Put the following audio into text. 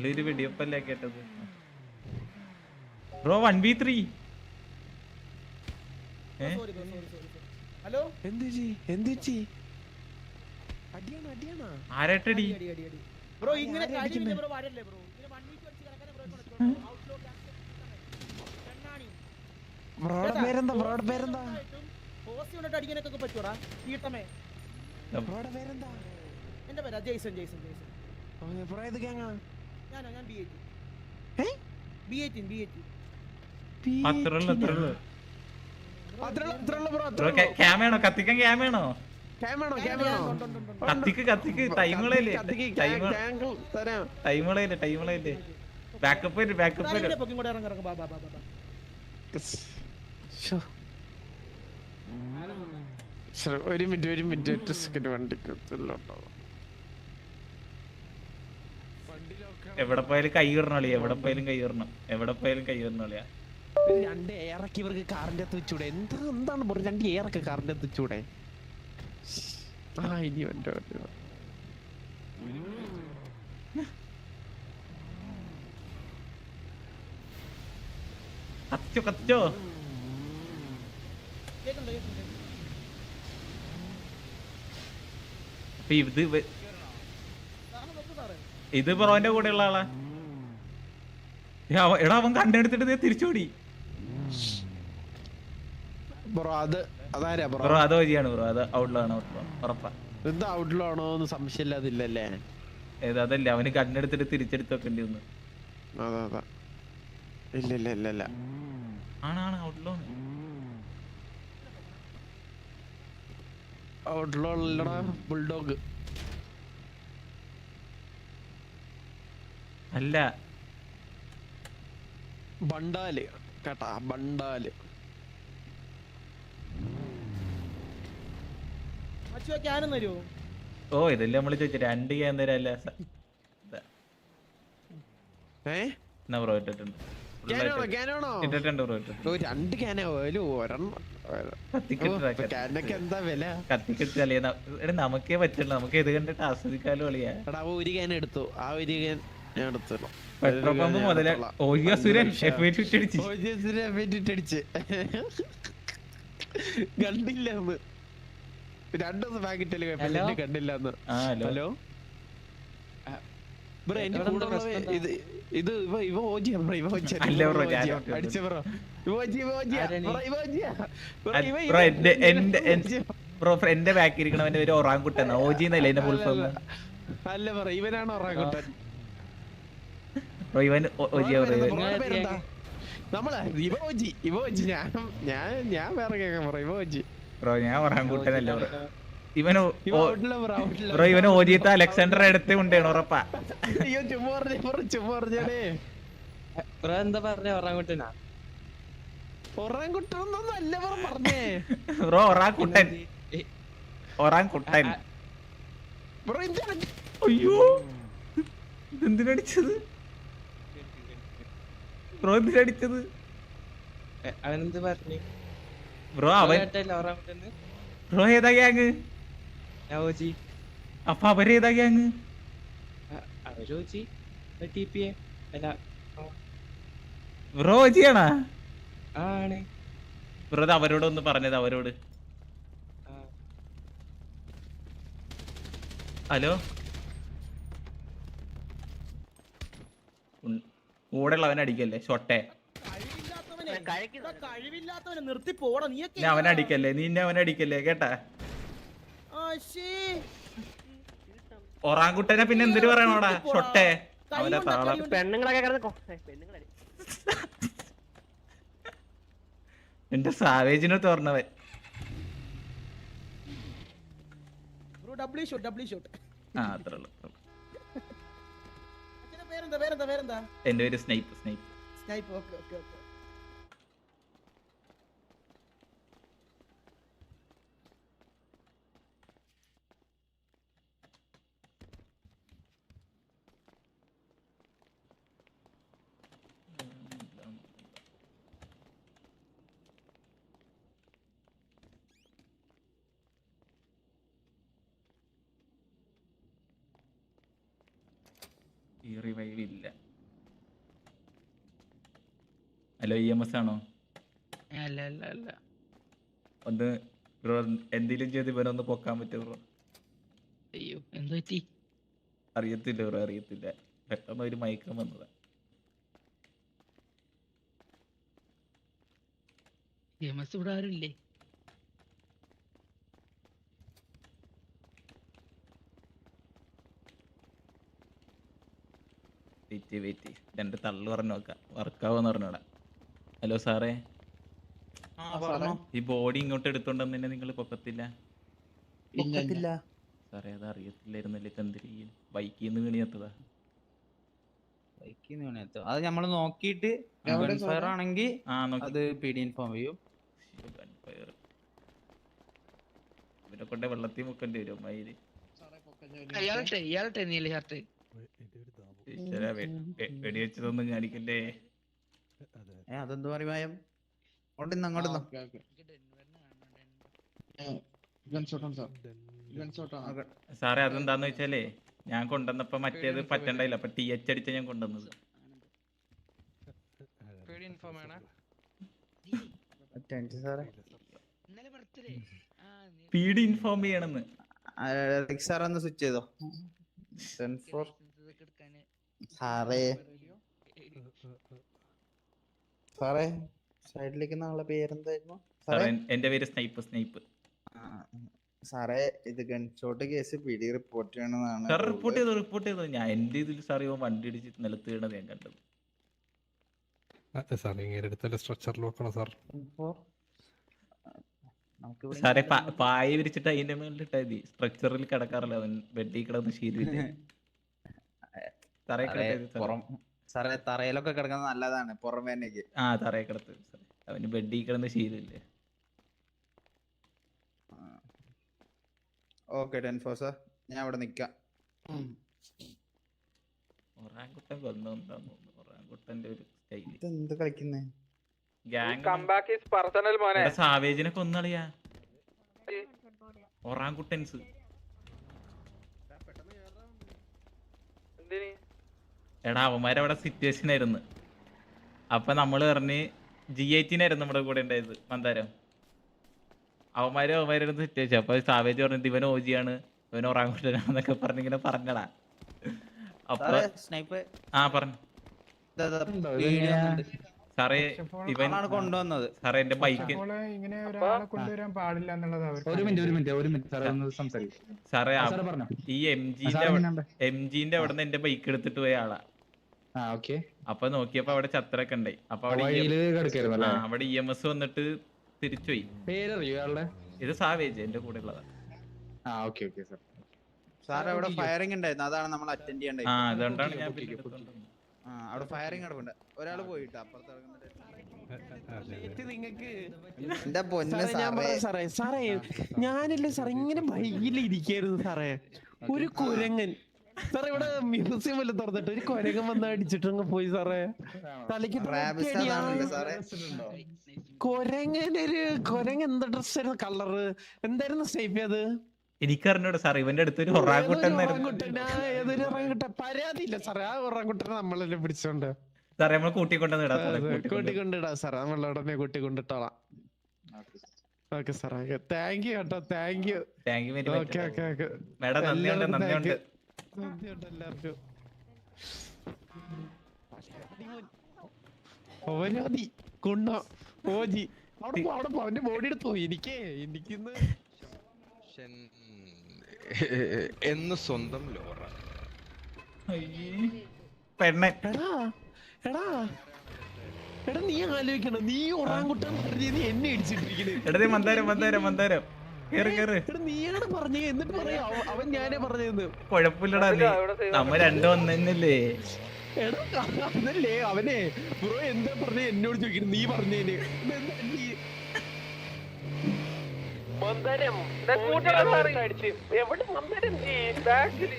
അല്ല ഒരു വെടിയപ്പല്ലേ കേട്ടത്? ബ്രോ വൺ ബി ത്രീ ആരട്ടടി ബ്രോ ഇങ്ങനെ? ബ്രോ വരല്ലേ ബ്രോ ഇങ്ങനെ വൺ വീക്ക് വെച്ച് കിടക്കാനേ ബ്രോ കൊണ്ട് ഔട്ട്ലോ കണ്ണാണി പേരെന്താ? പേരെന്താ? പോസ്റ്റ് കൊണ്ടിട്ട് അടിക്കാനൊക്കെ പറ്റൂടാ തീട്ടമേ ബ്രോയുടെ പേരെന്താ? എന്റെ പേരാ? Jason Jason Jason. ഓ, ബ്രോ ഏത് ഗ്യാങ്ങാ ഞാനോ ഞാൻ B? B eighteen B eighteen അത്രയുള്ള അത്രയുള്ള ക്യാമയാണോ കത്തിക്കാൻ ക്യാമയാണോ കത്തിക്ക് കത്തിക്ക് ടൈമുകളല്ലേ ടൈമുകളല്ലേ ടൈമുകളല്ലേ ബാക്കപ്പ് വരും ബാക്കപ്പ് വരും. ഒരു മിനിറ്റ് ഒരു മിനിറ്റ് ഒറ്റ സെക്കൻഡ് വണ്ടിക്ക് എത്തില്ലോട്ടോ. എവിടെ പോയാലും കൈ ഇടണോളി എവിടെ പോയാലും കൈ ഇടണം എവിടെ പോയാലും കൈ കളിയാ രണ്ട് ഏറൊക്കെ ഇവർക്ക് കാറിന്റെ അകത്ത് വെച്ചൂടെ? എന്താ എന്താണ് പറഞ്ഞത്? രണ്ട് ഏറൊക്കെ കാറിന്റെ അകത്ത് വെച്ചൂടെ? ആ ഇനി വണ്ടോ കത്തിച്ചോ കത്തിച്ചോ അപ്പൊ ഇത് വ- സാറിന് നോക്കൂ സാറേ ഇത് ബ്രോന്റെ കൂടെ ഉള്ള ആളാ എടാ അവൻ കണ്ടെടുത്തിട്ട് തിരിച്ചോടി. ബ്രോ അത് അതാരാ ബ്രോ? ബ്രോ അത് വഴിയാണ് ബ്രോ അത് ഔട്ട്ലോ ആണ് ഔട്ട്ലോ ഉറപ്പാ. ഇത് ഔട്ട്ലോ ആണോ എന്ന് സംശയമില്ലാതില്ലല്ലേ ഏത് അതല്ല അവന് കണ്ണെടുത്തിട്ട് തിരിച്ചെടുത്ത് വെക്കേണ്ടി വന്നു. അതാ അതാ. ഇല്ല ഇല്ല ഇല്ല ഇല്ല. ആണാണ് ഔട്ട്ലോ ബുൾഡോഗ് അല്ല. ബണ്ടാൽ. കേട്ടാ ബണ്ടാൽ. ഓ ഇതല്ലേ നമ്മൾ ചോദിച്ചു. രണ്ട് ക്യാൻ തരല്ല? ബ്രോ ഇട്ടിട്ടുണ്ട്. ഇട്ടിട്ടുണ്ട് ബ്രോ ഇട്ടിട്ടുണ്ട്. രണ്ട് ഒരെണ്ണം. നമുക്കേ പറ്റുള്ളൂ. നമുക്ക് ഇത് കണ്ടിട്ട് ആസ്വദിക്കാലോ കളിയാ. ഒരു ക്യാൻ എടുത്തു. ആ ഒരു ക്യാൻ ഞാൻ എടുത്തുള്ളൂ പെട്രോൾ പമ്പ് മുതലേ ഓയ്യ സുരൻ എഫ് അടിച്ച് അടിച്ച് കണ്ടില്ല രണ്ടു ദിവസം പാക്കറ്റ് അല്ലേ Hello? കണ്ടില്ല ഹലോ ബ്രോ എന്റെ കൂടെ ഇത് ഇത് ഇവ ഇവ ഓജിയാ ബ്രോ ഇവ ഓജിയാ. അല്ല ബ്രോ. അടിച്ച ബ്രോ. ഇവ ഓജി ഇവ ഓജിയാ. ബ്രോ ഇവ ഓജിയാ. എന്റെ- എന്റെ- ബ്രോ എന്റെ ബാക്കി ഇരിക്കണവന്റെ ഒരു ഒറാങ്കുട്ടെന്നാ ഓജി എന്നല്ലേ എന്റെ ഫുൾ ഫോം അല്ല, പറ ബ്രോ ഇവനാണ് ഉറങ്ങുട്ടൻ ബ്രോ ഇവൻ ബ്രോ നമ്മളെ ഇവ ഓജി ഇവ ഓജി. ഞാൻ ഞാൻ ഞാൻ വേറെ ബ്രോ ഇവ ഓജി. ബ്രോ ഞാൻ ഒറാങ്കുട്ടനല്ല ബ്രോ ബ്രോ ബ്രോ ഇവന് ഓജിയത്തെ അലക്സാണ്ടർ എടുത്ത് കൊണ്ടേണ് ഉറപ്പാ. അയ്യോ ചുമ്മാ ബ്രോ ചുമ്മാ ബ്രോ എന്താ പറഞ്ഞ ഒറാങ്കുട്ടനാ? ബ്രോ പറഞ്ഞേ. Bro orangutan. ബ്രോ അയ്യോ. ഇതെന്തിനടിച്ചത്? ബ്രോ എന്തിനടിച്ചത് അവനെന്ത് പറഞ്ഞു? ബ്രോ അവൻ ബ്രോ ഏതാ ഗ്യാങ് അപ്പൊ അവരേതാ ഗ്യാങ് ബ്രോ ഓജിയാണാ? ആണ്. ബ്രോ അത് അവരോട് ഒന്ന് പറഞ്ഞത് അവരോട്. ഹലോ? ഉൺ- ഉള്ളവൻ അടിക്കല്ലേ? ഷൊട്ടെ കഴിവില്ലാത്തവനെ. നിർത്തി പോടാ. നീ അവനെ അടിക്കല്ലേ? നീ എന്നെ അവനെ അടിക്കല്ലേ? കേട്ടാ. ഒറാങ്കുട്ടനെ പിന്നെ എന്തിനു പറയണോടാ? ഷൊട്ടെ അവനെ കൈ കൊണ്ട് താളം. കൈ കൊണ്ട്. പെണ്ണുങ്ങളൊക്കെ കിടന്ന് എന്റെ സാവേജിനെ തോർന്നവൻ bro W shot W shot ആ അത്രേ ഉള്ളു. പേരെന്താ പേരെന്താ പേരെന്താ? എന്റെ പേര് snipe snipe snipe okay okay okay. ഈ റിവൈവ് ഇല്ല. ഹലോ ഇ എം എസ് ആണോ? അല്ല അല്ല അല്ല. ഒന്ന് ബ്രോ എന്തെങ്കിലും ചെയ്ത് ഒന്ന് പൊക്കാൻ പറ്റുമോ ബ്രോ? അയ്യോ എന്ത് പറ്റി? അറിയത്തില്ല ബ്രോ അറിയത്തില്ല. പെട്ടെന്ന് ഒരു മയക്കം വന്നതാ. എം എസ് ഇവിടെ ആരുമില്ലേ? വെയിറ്റ് വെയിറ്റ് രണ്ട് തള്ളു പറഞ്ഞു നോക്ക വർക്കാവെന്ന് പറഞ്ഞോടാ. ഹലോ സാറേ. ഈ ബോഡി ഇങ്ങോട്ട് എടുത്തോണ്ടെന്ന് തന്നെ നിങ്ങൾ പൊക്കത്തില്ല? സാറേ അത് അറിയത്തില്ലായിരുന്നല്ലേ? എന്തിരി ബൈക്കിൽ നിന്ന് വീണിയത്തതാ? അത് നമ്മൾ നോക്കിയിട്ട് ഫയർ ആണെങ്കിൽ ആ നോക്കി. അത് പി ഡി ഇൻഫോം ചെയ്യും. ഇവരെ കൊണ്ട് വെള്ളത്തിൽ മുക്കേണ്ടി വരും മയിൽ. നീല ഷർട്ട് ഈശ്വരാ, വെടിവെച്ചതൊന്നും കാണിക്കല്ലേ ഏ അതെന്ത് പറയുമായം ഉണ്ടെന്ന് അങ്ങോട്ട് സാറേ അതെന്താന്ന് വെച്ചാലേ ഞാൻ കൊണ്ടുവന്നപ്പോ മറ്റേത് പറ്റണ്ടായില്ല അപ്പൊ ടി എച്ച് അടിച്ച ഞാൻ കൊണ്ടുവന്നത്. പീഡി ഇൻഫോം ചെയ്യണമെന്ന്. സാർ ഒന്ന് സ്വിച്ച് ചെയ്തോ? ടെൻ ഫോർ സാറേ. സാറേ സൈഡിലേക്ക് നാളെ പേരെന്തായിരുന്നു? സാറേ സാറേ? എന്റെ പേര് സ്നൈപ്പ് സ്നൈപ്പ്. സാറേ ഇത് ഗൺഷോട്ട് കേസ് പിടി റിപ്പോർട്ട് ചെയ്യണമെന്നാണ് സാർ റിപ്പോർട്ട് ചെയ്തു റിപ്പോർട്ട് ചെയ്തു? ഞാൻ എന്റെ ഇതിൽ സാർ ഇവൻ വണ്ടി ഇടിച്ച് നിലത്ത് വീണത് ഞാൻ കണ്ടത് സാർ ഇങ്ങനെ എടുത്തല്ലേ സ്ട്രക്ചറിൽ വെക്കണം സാർ. നമുക്ക് സാറേ പായ വിരിച്ചിട്ട് അതിന്റെ മേളിൽ ഇട്ടാ മതി സ്ട്രക്ചറിൽ കിടക്കാറില്ല അവൻ ബെഡിൽ കിടന്ന് തറയിൽ സാറേ, തറയിലൊക്കെ കിടക്കുന്നത് നല്ലതാണ് പുറമേനേക്ക് ആ തറയിൽ കിടത്ത്. അവന് ബെഡിൽ കിടന്ന് ശീലമില്ലേ. Okay ten four sir. ഞാൻ അവിടെ നിക്കാം. ഒറാങ്കുട്ടൻ കൊന്നോണ്ടാന്ന് തോന്നുന്നു. ഒറാങ്കുട്ടന്റെ ഒരു സ്റ്റൈൽ. ഇതെന്ത് കളിക്കുന്നേ? സാവേജിനെ കൊന്നളിയാ. ഒറാങ്കുട്ടൻസ്. എടാ അവന്മാരവിടെ സിറ്റുവേഷൻ ആയിരുന്നു. അപ്പൊ നമ്മൾ പറഞ്ഞ് ജി എയ്റ്റീനായിരുന്നു നമ്മുടെ കൂടെ ഉണ്ടായത് മന്ദാരം. അവന്മാരും അവന്മാരായിരുന്നു സിറ്റുവേഷൻ അപ്പൊ സാവേജ് പറഞ്ഞത് ഇവൻ ഓജിയാണ് ഇവൻ ഒറാങ്കുട്ടനാന്നൊക്കെ പറഞ്ഞിങ്ങനെ പറഞ്ഞടാ. അപ്പൊ ആ പറഞ്ഞു. സാറേ ഇവൻ കൊണ്ടുവന്നത്. സാറേ എന്റെ ബൈക്ക് സാറേ ഈ എം ജിന്റെ എം ജിന്റെ അവിടെ നിന്ന് എന്റെ ബൈക്ക് എടുത്തിട്ട് പോയ ആളാ. അപ്പൊ നോക്കിയപ്പോ അവിടെ ചത്രൊക്കെ ഉണ്ടായി അപ്പൊ അവിടെ വഴിയിൽ ആ, അവിടെ ഇ എം എസ് വന്നിട്ട് തിരിച്ചുപോയി. ഇത് സാവേജ് എന്റെ കൂടെ ഉള്ളതാ. ആ ഓക്കെ ഓക്കെ സാർ. സാർ അവിടെ ഫയറിംഗ് ഉണ്ടായിരുന്നു. അതാണ് നമ്മൾ അറ്റൻഡ് ആ അതുകൊണ്ടാണ് ഞാൻ. ആ അവിടെ ഫയറിംഗ് നടക്കുന്നുണ്ട് ഒരാൾ പോയിട്ട്? അപ്പുറത്ത് സാറേ ഞാനില്ലേ സാറേ ഇങ്ങനെ ബൈക്കിൽ ഇരിക്കായിരുന്നു സാറേ. ഒരു കുരങ്ങൻ. സാറേ ഇവിടെ മ്യൂസിയം വല്ല തുറന്നിട്ട് ഒരു കുരങ്ങൻ വന്ന് അടിച്ചിട്ടങ്ങ് പോയി സാറേ. തലയ്ക്ക് കൊരങ്ങനൊരു കൊരങ്ങ എന്താ ഡ്രസ് ആയിരുന്നു കളറ് എന്തായിരുന്നു സ്റ്റേപ്പ് അത് എനിക്കറിഞ്ഞൂടെ സാർ ഇവന്റെ അടുത്ത് ഒരു ഒറാങ്കുട്ടൻ ഏതൊരു ഒറാങ്കുട്ടൻ? പരാതിയില്ല സാറേ ആ ഒറാങ്കുട്ടനെ നമ്മളല്ലേ പിടിച്ചോണ്ട്. സാറേ നമ്മൾ കൂട്ടിക്കൊണ്ടെന്ന് ഇടാം സാറേ, കൂട്ടി കൂട്ടിക്കൊണ്ട്. കൊണ്ടിടാ സാറേ നമ്മൾ ഉടനെ കൂട്ടിക്കൊണ്ടിട്ടോളാം. ഓക്കെ. സാർ ഓക്കെ സാറേ താങ്ക് യു കേട്ടോ thank you thank you very okay okay much okay. Madam നന്ദിയുണ്ട് നന്ദിയുണ്ട്. നന്ദിയുണ്ട് എല്ലാവർക്കും കുണ്ണ ഓജി. അവിടെ പോ അവിടെ പോ. അവന്റെ ബോഡി എടുത്തോ എനിക്ക് എനിക്കിന്ന് എന്ന് സ്വന്തം ലോറ. എടാ എടാ. എടാ നീ ആലോചിക്കണം. നീ ഒറാങ്കുട്ടാൻ പറഞ്ഞ് നീ എന്നെ ഇടിച്ചിട്ടിരിക്കണേ. എടാ മന്ദാരം മന്ദാരം മന്ദാരം. കേറ് കേറ്. എടാ നീയാണ് പറഞ്ഞേ എന്നിട്ട് പറയാ. അവ- അവൻ ഞാനേ പറഞ്ഞതെന്ന് കൊഴപ്പില്ലടാ നീ. നമ്മ രണ്ടും എടാ അതല്ലേ അവനെ. ബ്രോ എന്താ പറഞ്ഞേ? എന്നോട് ചോദിക്കുന്നു നീ പറഞ്ഞേന് മന്ദരം. എവിടെ മന്ദരം ബാക്കിൽ